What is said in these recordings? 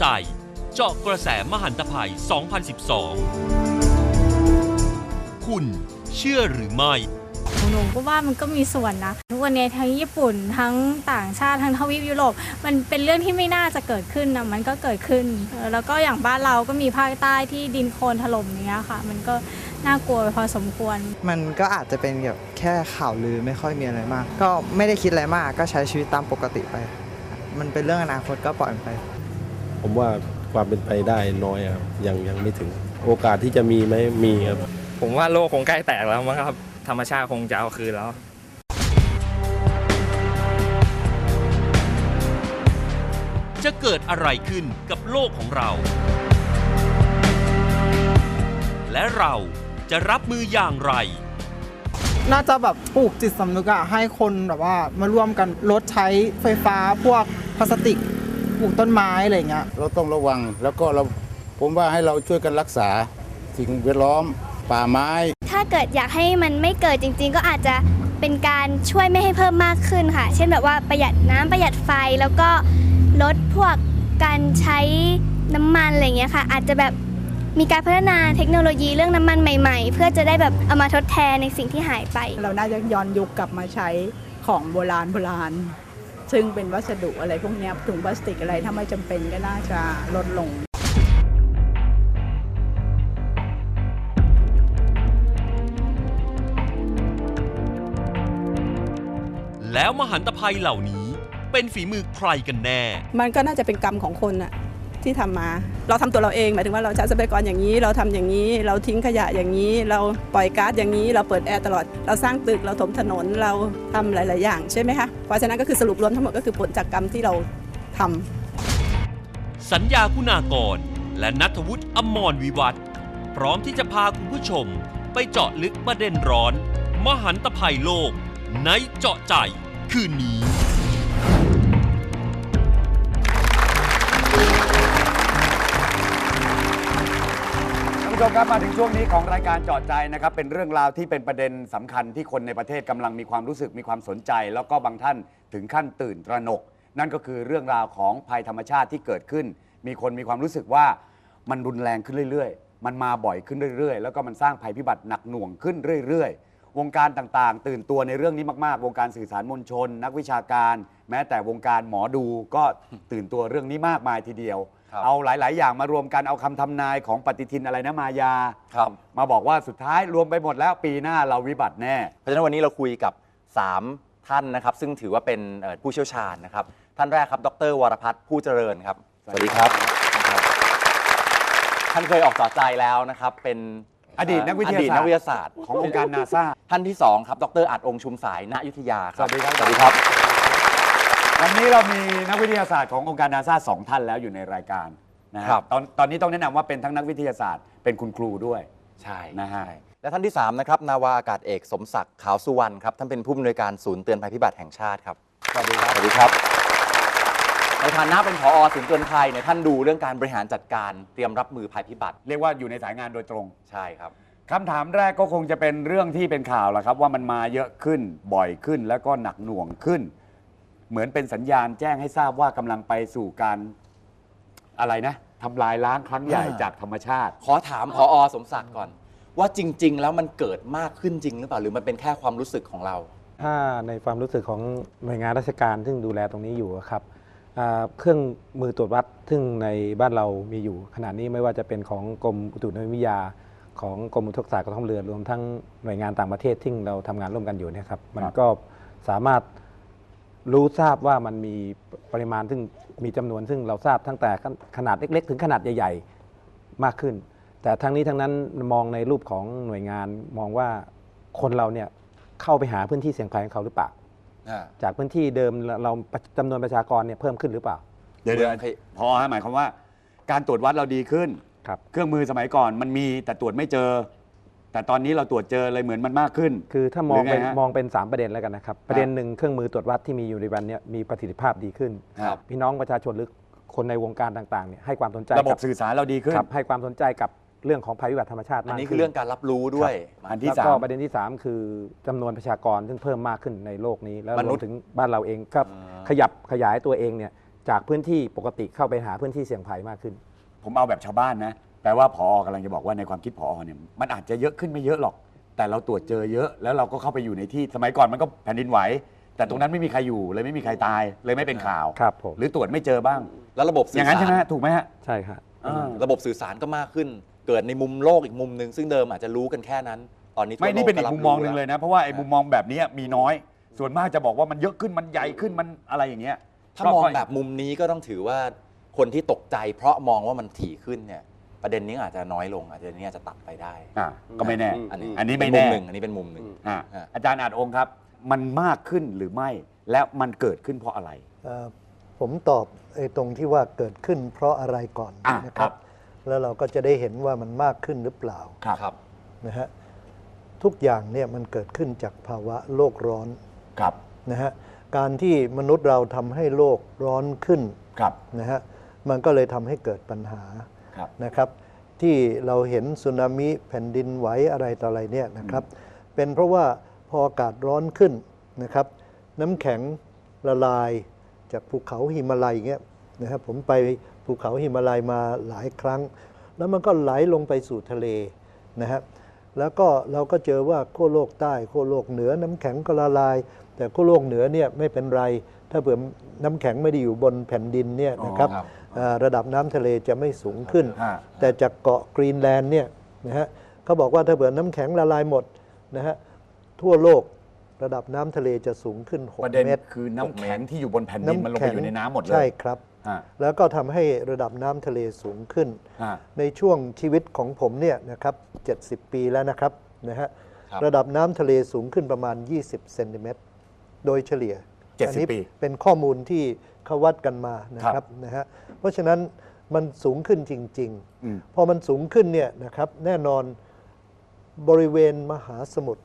าะใจ เจาะกระแสมหันตภัย 2012 คุณเชื่อหรือไม่หนูก็ว่ามันก็มีส่วนนะทุกวันนี้ทั้งญี่ปุ่นทั้งต่างชาติทั้งทวีปยุโรปมันเป็นเรื่องที่ไม่น่าจะเกิดขึ้นนะมันก็เกิดขึ้นเออแล้วก็อย่างบ้านเราก็มีภาคใต้ที่ดินโคลนถล่มอย่างเงี้ยค่ะ มันก็น่ากลัวไปพอสมควร มันก็อาจจะเป็นแบบแค่ข่าวลือไม่ค่อยมีอะไรมาก ก็ไม่ได้คิดอะไรมากก็ใช้ชีวิตตามปกติไป มันเป็นเรื่องอนาคตก็ปล่อยมันไป ผมว่าความเป็นไปได้น้อยครับยังยังไม่ถึง โอกาสที่จะมีไหมมีครับ ผมว่าโลกคงใกล้แตกแล้วมั้งครับ ธรรมชาติคงจะเอาคืนแล้วจะเกิดอะไรขึ้นกับโลกของเรา และเราจะรับมืออย่างไร น่าจะแบบปลูกจิตสำนึกอะให้คนแบบว่ามาร่วมกันลดใช้ไฟฟ้าพวกพลาสติก ปลูกต้นไม้อะไรอย่างเงี้ยเราต้องระวังแล้วก็เราผมว่าให้เราช่วยกันรักษาสิ่งแวดล้อมป่าไม้ ถ้าเกิดอยากให้มันไม่เกิดจริง ๆ ก็อาจจะเป็นการช่วยไม่ให้เพิ่มมากขึ้นค่ะ เช่นแบบว่าประหยัดน้ำประหยัดไฟแล้วก็ลดพวกการใช้น้ำมันอะไรเงี้ยค่ะ อาจจะแบบมีการพัฒนาเทคโนโลยีเรื่องน้ำมันใหม่ ๆ เพื่อจะได้แบบเอามาทดแทนในสิ่งที่หายไป เราน่าจะย้อนยุคกลับมาใช้ของโบราณโบราณ ซึ่งเป็นวัสดุอะไรพวกเนี้ยถุงพลาสติกอะไรถ้าไม่จำเป็นก็น่าจะลดลงแล้วมหันตภัยเหล่านี้เป็นฝีมือใครกันแน่ มันก็น่าจะเป็นกรรมของคนอะ ที่ทำมา เราทำตัวเราเองหมายถึงว่าเราใช้ทรัพยากรอย่างนี้ เราทำอย่างนี้ เราทิ้งขยะอย่างนี้ เราปล่อยก๊าซอย่างนี้ เราเปิดแอร์ตลอด เราสร้างตึก เราถมถนน เราทำหลาย ๆ อย่างใช่ไหมคะ เพราะฉะนั้นก็คือสรุปรวมทั้งหมดก็คือผลจากกรรมที่เราทำสัญญาคุณากร และนัทวุฒิอมรวิวัฒน์พร้อมที่จะพาคุณผู้ชม ไปเจาะลึกประเด็นร้อน มหันตภัยโลก ในเจาะใจคืนนี้ ผู้ชมครับมาถึงช่วงนี้ของรายการเจาะใจนะครับเป็นเรื่องราวที่เป็นประเด็นสำคัญที่คนในประเทศกำลังมีความรู้สึกมีความสนใจ แล้วก็บางท่านถึงขั้นตื่นตระหนก นั่นก็คือเรื่องราวของภัยธรรมชาติที่เกิดขึ้น มีคนมีความรู้สึกว่ามันรุนแรงขึ้นเรื่อยๆ มันมาบ่อยขึ้นเรื่อยๆ แล้วก็มันสร้างภัยพิบัติหนักหน่วงขึ้นเรื่อยๆ วงการต่างๆ ตื่นตัวในเรื่องนี้มากๆ วงการสื่อสารมวลชน นักวิชาการ แม้แต่วงการหมอดูก็ตื่นตัวเรื่องนี้มากมายทีเดียว ครับเอาหลาย ๆ อย่างมารวมกันเอาคำทำนายของปฏิทินอะไรนะมายา ครับ มาบอกว่าสุดท้ายรวมไปหมดแล้วปีหน้าเราวิบัติแน่ เพราะฉะนั้นวันนี้เราคุยกับ 3 ท่านนะครับ ซึ่งถือว่าเป็นเอ่อผู้เชี่ยวชาญนะครับ ท่านแรกครับ ดร วรพัฒน์ผู้เจริญครับ สวัสดีครับครับท่านเคยออกจอใจแล้วนะครับ เป็นอดีตนักวิทยาศาสตร์ อดีตนักวิทยาศาสตร์ ขององค์การนาซา ท่านที่2ครับ ดรอัดองค์ชุมสาย ณอยุธยาครับสวัสดีครับ สวัสดีครับ วันนี้เรามีนักวิทยาศาสตร์ขององค์การนาซาสองท่านแล้วอยู่ในรายการนะฮะครับ ตอนตอนนี้ต้องแนะนำว่าเป็นทั้งนักวิทยาศาสตร์ เป็นคุณครูด้วยใช่นะฮะใช่และท่านที่ 3 นะครับ นาวาอากาศเอกสมศักดิ์ขาวสุวรรณครับ ท่านเป็นผู้อำนวยการศูนย์เตือนภัยพิบัติแห่งชาติครับ สวัสดีครับ สวัสดีครับ ในฐานะเป็นผอศูนย์เตือนภัยเนี่ยท่านดูเรื่องการบริหารจัดการเตรียมรับมือภัยพิบัติ เรียกว่าอยู่ในสายงานโดยตรงใช่ครับ คำถามแรกก็คงจะเป็นเรื่องที่เป็นข่าวแหละครับ ว่ามันมาเยอะขึ้นบ่อยขึ้นแล้วก็หนักหน่วงขึ้น เหมือนเป็นสัญญาณแจ้งให้ทราบว่ากำลังไปสู่การอะไรนะทำลายล้างครั้งใหญ่อ่า จากธรรมชาติ ขอถามผอสมศักดิ์ก่อน ว่าจริง ๆ แล้วมันเกิดมากขึ้นจริงหรือเปล่าหรือมันเป็นแค่ความรู้สึกของเรา ถ้าในความรู้สึกของหน่วยงานราชการซึ่งดูแลตรงนี้อยู่อะครับอ่าเครื่องมือตรวจวัดซึ่งในบ้านเรามีอยู่ ขณะนี้ไม่ว่าจะเป็นของกรมอุตุนิยมวิทยา ของกรมอุทกศาสตร์กองทัพเรือรวมทั้งหน่วยงานต่างประเทศที่เราทำงานร่วมกันอยู่เนะครับมันก็สามารถ รู้ทราบว่ามันมีปริมาณซึ่งมีจำนวนซึ่งเราทราบตั้งแต่ขนาดเล็ก ๆ ถึงขนาดใหญ่ ๆ มากขึ้น แต่ทั้งนี้ทั้งนั้นมองในรูปของหน่วยงานมองว่าคนเราเนี่ยเข้าไปหาพื้นที่เสี่ยงภัยของเขาหรือเปล่าจากพื้นที่เดิมเราเราจำนวนประชากรเนี่ยเพิ่มขึ้นหรือเปล่า เดี๋ยวเดี๋ยวโอเคพอฮะหมายความว่า การตรวจวัดเราดีขึ้นครับเครื่องมือสมัยก่อนมันมีแต่ตรวจไม่เจอ แต่ตอนนี้เราตรวจเจอเลยเหมือนมันมากขึ้น คือถ้ามองหรือไงเป็นฮะ มองเป็น 3 ประเด็นแล้วกันนะครับ ประเด็นหนึ่งเครื่องมือตรวจวัดที่มีอยู่ในวันเนี้มีประสิทธิภาพดีขึ้น ครับ พี่น้องประชาชนหรือคนในวงการต่างๆเนี่ยให้ความสนใจระบบกัสื่อสารเราดีขึ้น ครับให้ความสนใจกับเรื่องของภัยพิบัติธรรมชาติอันมากนี้คืขึ้อเรื่องการรับรู้ด้วย อันที่แล้วสาก็ม ประเด็นที่ 3 คือจำนวนประชากรซึ่งเพิ่มมากขึ้นในโลกนี้ แล้วมรนุวษมย์ ถึงบ้านเราเองก็อ่าขยับขยายตัวเองเนี่ยจากพื้นที่ปกติเข้าไปหาพื้นที่เสี่ยงภัยมากขึ้น ผมเอาแบบชาวบ้านนะ แปลว่าพอกำลังจะบอกว่าในความคิดพอเนี่ยมันอาจจะเยอะขึ้นไม่เยอะหรอก แต่เราตรวจเจอเยอะ แล้วเราก็เข้าไปอยู่ในที่สมัยก่อนมันก็แผ่นดินไหว แต่ตรงนั้นไม่มีใครอยู่เลยไม่มีใครตายเลยไม่เป็นข่าว ครับผม หรือตรวจไม่เจอบ้าง แล้วระบบอสื่ย่าองนั้นสาใช่ไหมรฮะถูกไหมฮะใช่ครับ อ่าระบบสื่อสารก็มากขึ้น เกิดในมุมโลกอีกมุมหนึ่งซึ่งเดิมอาจจะรู้กันแค่นั้น ตอนนี้ทั่วไม่นี่เป็นอีกโลมุมมองหนึ่งเลยแวนะ เพราะว่าไอ้มุมมองแบบนี้มีน้อย ส่วนมากจะบอกว่ามันเยอะขึ้นมันใหญ่ขึ้นมันอะไรอย่างเงี้ยถ้ามองแบบมุมนี้ก็ต้องถือว่าคนที่ตกใจ เพราะมองว่ามันถี่ขึ้นเนี่ย ประเด็นนี้อาจจะน้อยลงอาจจะนี้อาจจะตัดไปได้ อ่าก็ไม่แน่ อันนี้อันนี้ไม่เป็แน่มุหนึ่งอันนี้เป็นมุมหนึ่ง อ่าฮะอาจารย์อาจองค์ครับ มันมากขึ้นหรือไม่ และมันเกิดขึ้นเพราะอะไร เอ่อผมตอบไอ้ตรงที่ว่าเกิดขึ้นเพราะอะไรก่อนอะนะคครัรับ บ แล้วเราก็จะได้เห็นว่ามันมากขึ้นหรือเปล่าครับครับนะฮะทุกอย่างเนี่ยมันเกิดขึ้นจากภาวะโลกร้อนครับ นะฮะการที่มนุษย์เราทำให้โลกร้อนขึ้นครับ นะฮะมันก็เลยทำให้เกิดปัญหาครับ นะครับ ที่เราเห็นสึนามิแผ่นดินไหวอะไรต่ออะไรเนี่ยนะครับ เป็นเพราะว่าพออากาศร้อนขึ้นนะครับ น้ำแข็งละลายจากภูเขาหิมาลัยเงี้ยนะครับผมไปภูเขาหิมาลัยมาหลายครั้ง แล้วมันก็ไหลลงไปสู่ทะเลนะฮะแล้วก็เราก็เจอว่าขั้วโลกใต้ขั้วโลกเหนือน้ำแข็งก็ละลาย แต่ขั้วโลกเหนือเนี่ยไม่เป็นไร ถ้าเผื่อน้ำแข็งไม่ได้อยู่บนแผ่นดินเนี่ยนะครับอ๋อค รับอ่าระดับน้ำทะเลจะไม่สูงขึ้นฮะแต่จากเกาะกรีนแลนด์เนี่ยนะฮะเขาบอกว่าถ้าเผื่อน้ำแข็งละลายหมดนะฮะทั่วโลกระดับน้ำทะเลจะสูงขึ้น ประเด็น6เมตร คือน้ำแข็งที่อยู่บนแผ่นดินมันลงไปอยู่ในน้ำหมดเลย ใช่ครับฮะแล้วก็ทำให้ระดับน้ำทะเลสูงขึ้นฮะในช่วงชีวิตของผมเนี่ยนะครับ 70 ปีแล้วนะครับนะฮะครับ ระดับน้ำทะเลสูงขึ้นประมาณ 20 เซนติเมตรโดยเฉลี่ย70อันนี้ปี เป็นข้อมูลที่ เขาวัดกันมานะคครัรับบนะฮะเพราะฉะนั้นมันสูงขึ้นจริงอืมๆพอมันสูงขึ้นเนี่ยนะครับแน่นอนบริเวณมหาสมุทร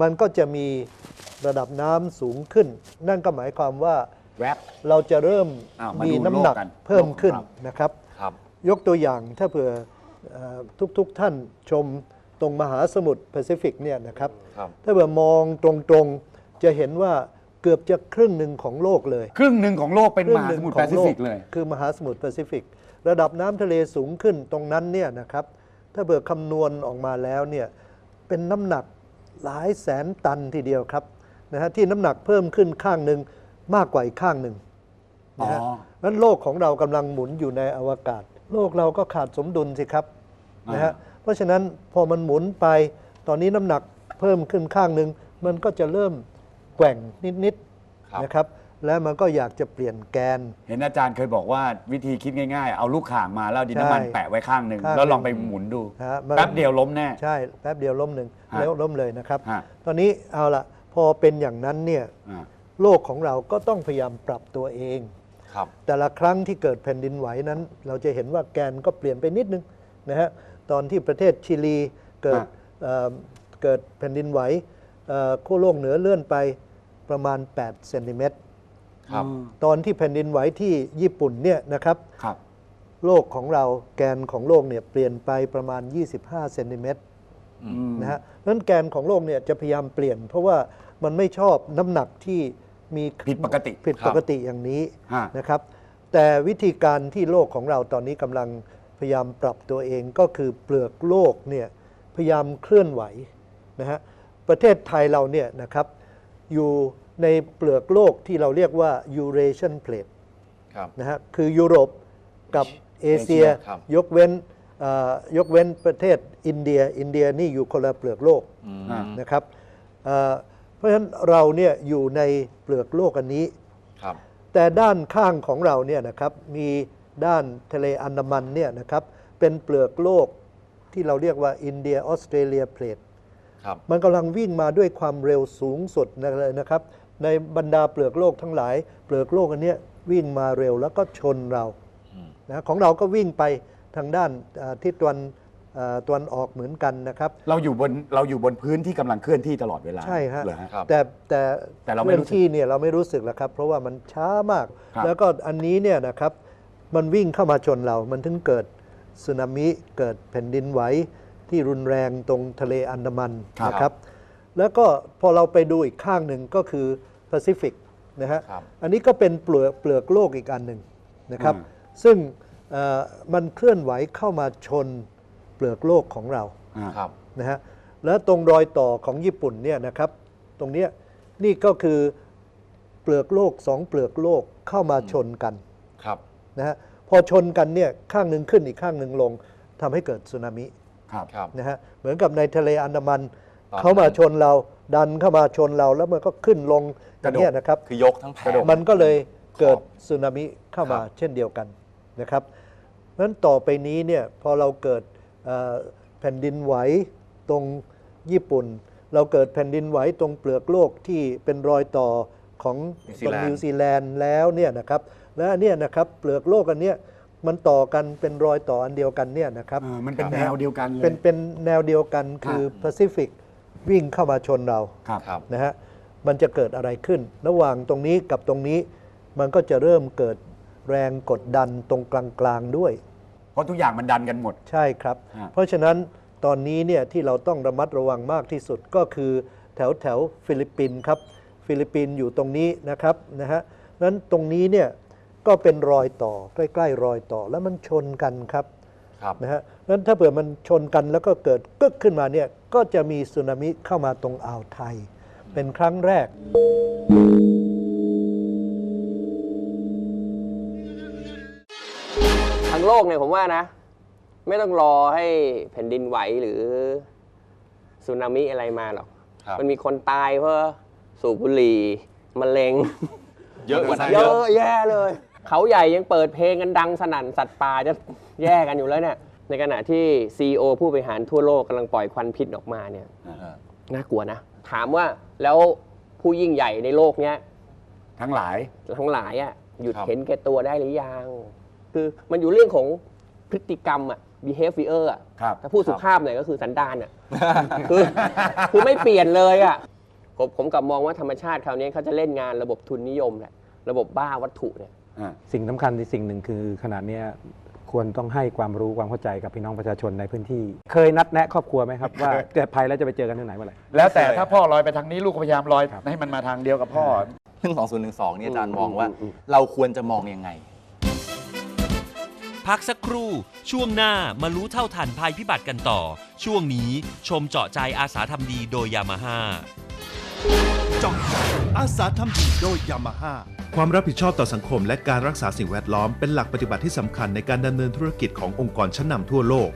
มันก็จะมีระดับน้ำสูงขึ้น นั่นก็หมายความว่าแวบเราจะเริ่มอ้าวมามีดูน้ำหนักโลกกันเพิ่มขึ้นครับนะครับครับ ยกตัวอย่างถ้าเผื่อเอ่อทุกๆทท่านชมตรงมหาสมุทรแปซิฟิกเนี่ยนะครับครับถ้าเผื่อมองตรงๆจะเห็นว่า เกือบจะครึ่งหนึ่งของโลกเลยครึ่งหนึ่งของโลกเป็นครึ่มงหาหนึ่สงมุทรขแปองซิโลฟิกกเลยคือมหาสมุทรแปซิฟิก ระดับน้ำทะเลสูงขึ้นตรงนั้นเนี่ยนะครับ ถ้าเผื่อคำนวณออกมาแล้วเนี่ยเป็นน้ำหนักหลายแสนตันทีเดียวครับนะฮะที่น้ำหนักเพิ่มขึ้นข้างหนึ่งมากกว่าอีกข้างหนึ่งนะฮะอ๋อนั้นโลกของเรากำลังหมุนอยู่ในอวกาศ โลกเราก็ขาดสมดุลสิครับนะฮะเพราะฉะนั้นพอมันหมุนไปตอนนี้น้ำหนักเพิ่มขึ้นข้างหนึ่งมันก็จะเริ่ม แกว่งนิดครับ ๆนะครับ และมันก็อยากจะเปลี่ยนแกน เห็นอาจารย์เคยบอกว่าวิธีคิดง่ายๆ เอาลูกข่างมาแล้วเอาดินน้ำมันใช่แปะไว้ข้างหนึ่งข้างแล้วลองหนึ่ไปงหมุนดู นะฮะมันแป๊บเดียวล้มแน่ ใช่แป๊บเดียวล้มหนึ่งฮะแล้วล้มเลยนะครับ ฮะ ตอนนี้เอาละพอเป็นอย่างนั้นเนี่ยอ่าโลกของเราก็ต้องพยายามปรับตัวเอง ครับ แต่ละครั้งที่เกิดแผ่นดินไหวนั้น เราจะเห็นว่าแกนก็เปลี่ยนไปนิดนึงนะฮะตอนที่ประเทศชิลีเกิดฮะ เอ่อเกิดแผ่นดินไหวเอ่อขั้วโลกเหนือเลื่อนไป ประมาณ 8 เซนติเมตร ครับ ตอนที่แผ่นดินไหวที่ญี่ปุ่นเนี่ยนะครับ ครับ โลกของเราแกนของโลกเนี่ยเปลี่ยนไปประมาณ 25 เซนติเมตรนะฮะนั้นแกนของโลกเนี่ยจะพยายามเปลี่ยน เพราะว่ามันไม่ชอบน้ำหนักที่มีผิดปกติผิดปกติอย่างนี้ฮะ นะครับ แต่วิธีการที่โลกของเราตอนนี้กำลังพยายามปรับตัวเองก็คือเปลือกโลกเนี่ยพยายามเคลื่อนไหวนะฮะประเทศไทยเราเนี่ยนะครับ อยู่ในเปลือกโลกที่เราเรียกว่า Eurasian Plate ครับ นะฮะคือยุโรปกับเอเชีย เอเชียครับยกเว้นเอ่อยกเว้นประเทศอินเดีย อินเดียนี่อยู่คนละเปลือกโลกอ่านะครับเอ่อเพราะฉะนั้นเราเนี่ยอยู่ในเปลือกโลกอันนี้ ครับ แต่ด้านข้างของเราเนี่ยนะครับมีด้านทะเลอันดามันเนี่ยนะครับเป็นเปลือกโลกที่เราเรียกว่าอินเดียออสเตรเลียเพลทครับ มันกำลังวิ่งมาด้วยความเร็วสูงสุดเลยนะครับ ในบรรดาเปลือกโลกทั้งหลาย เปลือกโลกอันเนี้ยวิ่งมาเร็วแล้วก็ชนเรานะของเราก็วิ่งไปทางด้านอ่าทิศตะวันอ่าตะวันออกเหมือนกันนะครับ เราอยู่บนเราอยู่บนพื้นที่กำลังเคลื่อนที่ตลอดเวลาใช่ฮะเหรอฮะครับแต่แต่แต่เราไม่เคลื่อนรู้สึกที่เนี่ยเราไม่รู้สึกหรอกครับ เพราะว่ามันช้ามากครับแล้วก็อันนี้เนี่ยนะครับมันวิ่งเข้ามาชนเรา มันถึงเกิดสึนามิเกิดแผ่นดินไหว ที่รุนแรงตรงทะเลอันดามันนะครับ แล้วก็พอเราไปดูอีกข้างหนึ่งก็คือแปซิฟิกนะฮะอันนี้ก็เป็นเปลือกเปลือกโลกอีกอันหนึ่งนะครับอืมซึ่งเอ่อมันเคลื่อนไหวเข้ามาชนเปลือกโลกของเราครับนะฮะแล้วตรงรอยต่อของญี่ปุ่นเนี่ยนะครับ ตรงเนี้ยนี่ก็คือเปลือกโลกสองเปลือกโลกเข้ามาชนกันครับนะฮะพอชนกันเนี่ยข้างหนึ่งขึ้นอีกข้างหนึ่งลงทำให้เกิดสึนามิ ครับครับ นะฮะเหมือนกับในทะเลอันดามันตอนนั้น เขามาชนเราดันเข้ามาชนเราแล้วมันก็ขึ้นลงอย่างเงี้ยนะครับ คือยกทั้งแผง มันก็เลยเกิดสึนามิเข้ามาเช่นเดียวกันนะครับนั้นต่อไปนี้เนี่ยพอเราเกิดเอ่อแผ่นดินไหวตรงญี่ปุ่น เราเกิดแผ่นดินไหวตรงเปลือกโลกที่เป็นรอยต่อของนิวซีตรงแลนด์ นิวซีแลนด์แล้วเนี่ยนะครับและอันเนี่ยนะครับเปลือกโลกอันเนี้ย มันต่อกันเป็นรอยต่ออันเดียวกันเนี่ยนะครับเออมันเป็นแนวเดียวกันเลย เป็นเป็นแนวเดียวกันคือแปซิฟิกวิ่งเข้ามาชนเราครับ ครับ นะฮะมันจะเกิดอะไรขึ้น ระหว่างตรงนี้กับตรงนี้ มันก็จะเริ่มเกิดแรงกดดันตรงกลางๆด้วย เพราะทุกอย่างมันดันกันหมด ใช่ครับ ฮะ เพราะฉะนั้นตอนนี้เนี่ยที่เราต้องระมัดระวังมากที่สุดก็คือแถวแถวฟิลิปปินส์ครับ ฟิลิปปินส์อยู่ตรงนี้นะครับนะฮะนั้นตรงนี้เนี่ย ก็เป็นรอยต่อ ใกล้ ๆ รอยต่อแล้วมันชนกันครับครับนะฮะนั้นถ้าเผื่อมันชนกันแล้วก็เกิดกึกขึ้นมาเนี่ยก็จะมีสึนามิเข้ามาตรงอ่าวไทย เป็นครั้งแรก ทั้งโลกเนี่ยผมว่านะ ไม่ต้องรอให้แผ่นดินไหวหรือสึนามิอะไรมาหรอก ครับมันมีคนตายเพราะสูบบุหรี่มะเร็ง เยอะกว่านั้นเยอะแย่เลย เขาใหญ่ยังเปิดเพลงกันดังสนั่นสัตว์ป่าจะแย่กันอยู่แล้วเนี่ยในขณะที่ CEO ผู้บริหารทั่วโลกกำลังปล่อยควันพิษออกมาเนี่ยอ่าน่ากลัวนะ ถามว่าแล้วผู้ยิ่งใหญ่ในโลกเนี้ยทั้งหลายทั้งหลายอะหยุดครับเห็นแก่ตัวได้หรือยัง คือมันอยู่เรื่องของพฤติกรรมอะ behavior อะครับถ้าพูดสุภาพหน่อยก็คือสันดานอะคือคือไม่เปลี่ยนเลยอะผมผมกลับมองว่าธรรมชาติคราวนี้เขาจะเล่นงานระบบทุนนิยมแหละระบบบ้าวัตถุเนี่ยอ่า สิ่งสำคัญที่สิ่งหนึ่งคือขณะเนี้ยควรต้องให้ความรู้ความเข้าใจกับพี่น้องประชาชนในพื้นที่ เคยนัดแนะครอบครัวไหมครับ ว่าเกิดภัยแล้วจะไปเจอกันที่ไหนเมื่อไหร่แล้วแต่ถ้าพ่อลอยไปทางนี้ลูกก็พยายามลอยให้มันมาทางเดียวกับพ่อซึ่ง2012เนี่ยอาจารย์มองว่าอืมอืมเราควรจะมองยังไง พักสักครู่ ช่วงหน้ามารู้เท่าทันภัยพิบัติกันต่อ ช่วงนี้ชมเจาะใจอาสาทำดีโดยยามาฮ่า จองอาสาทำดีโดยยามาฮ่าความรับผิดชอบต่อสังคมและการรักษาสิ่งแวดล้อมเป็นหลักปฏิบัติที่สำคัญในการดำเนินธุรกิจขององค์กรชั้นนำทั่วโลก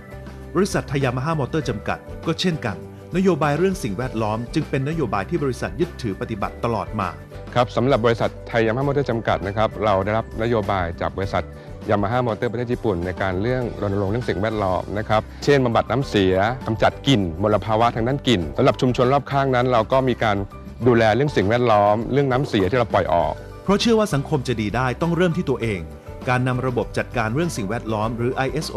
บริษัทไทยยามาฮ่ามอเตอร์จำกัด ก็เช่นกัน นโยบายเรื่องสิ่งแวดล้อม จึงเป็นนโยบายที่บริษัทยึดถือปฏิบัติตลอดมาครับสำหรับบริษัทไทยยามาฮ่ามอเตอร์จำกัดนะครับเราได้รับนโยบายจากบริษัทยามาฮ่ามอเตอร์ประเทศญี่ปุ่นในการเรื่องรณรงค์เรื่องสิ่งแวดล้อมนะครับ เช่นบำบัดน้ำเสียกำจัดกลิ่นมลภาวะทางด้านกลิ่นสำหรับชุมชนรอบข้างนั้น เราก็มีการ ดูแลเรื่องสิ่งแวดล้อม เรื่องน้ำเสียที่เราปล่อยออก เพราะเชื่อว่าสังคมจะดีได้ต้องเริ่มที่ตัวเอง การนำระบบจัดการเรื่องสิ่งแวดล้อมหรือ ISO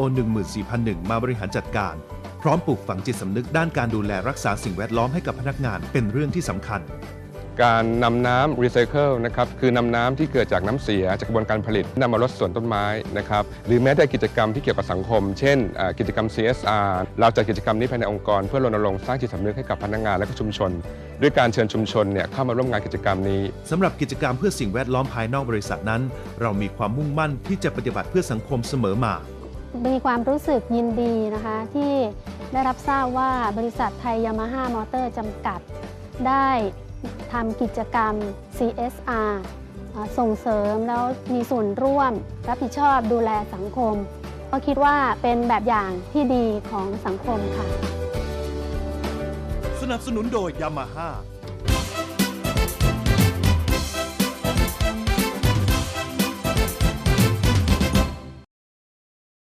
14001 มาบริหารจัดการ พร้อมปลูกฝังจิตสำนึกด้านการดูแลรักษาสิ่งแวดล้อมให้กับพนักงานเป็นเรื่องที่สำคัญ การนำน้ำรีไซเคิลนะครับคือนำน้ำที่เกิดจากน้ำเสียจากกระบวนการผลิตนำมาลดสวนต้นไม้นะครับหรือแม้แต่กิจกรรมที่เกี่ยวกับสังคม เช่นอ่ากิจกรรม CSR เราจัดกิจกรรมนี้ภายในองค์กร เพื่อรณรงค์สร้างจิตสำนึกให้กับพนักงานและก็ชุมชน ด้วยการเชิญชุมชนเนี่ยเข้ามาร่วมงานกิจกรรมนี้สำหรับกิจกรรมเพื่อสิ่งแวดล้อมภายนอกบริษัทนั้น เรามีความมุ่งมั่นที่จะปฏิบัติเพื่อสังคมเสมอมามีความรู้สึกยินดีนะคะที่ได้รับทราบว่าบริษัทไทยยามาฮ่ามอเตอร์จำกัดได้ ทำกิจกรรม CSR ส่งเสริมแล้วมีส่วนร่วม รับผิดชอบดูแลสังคม ก็คิดว่าเป็นแบบอย่างที่ดีของสังคมค่ะ สนับสนุนโดยยามาฮ่า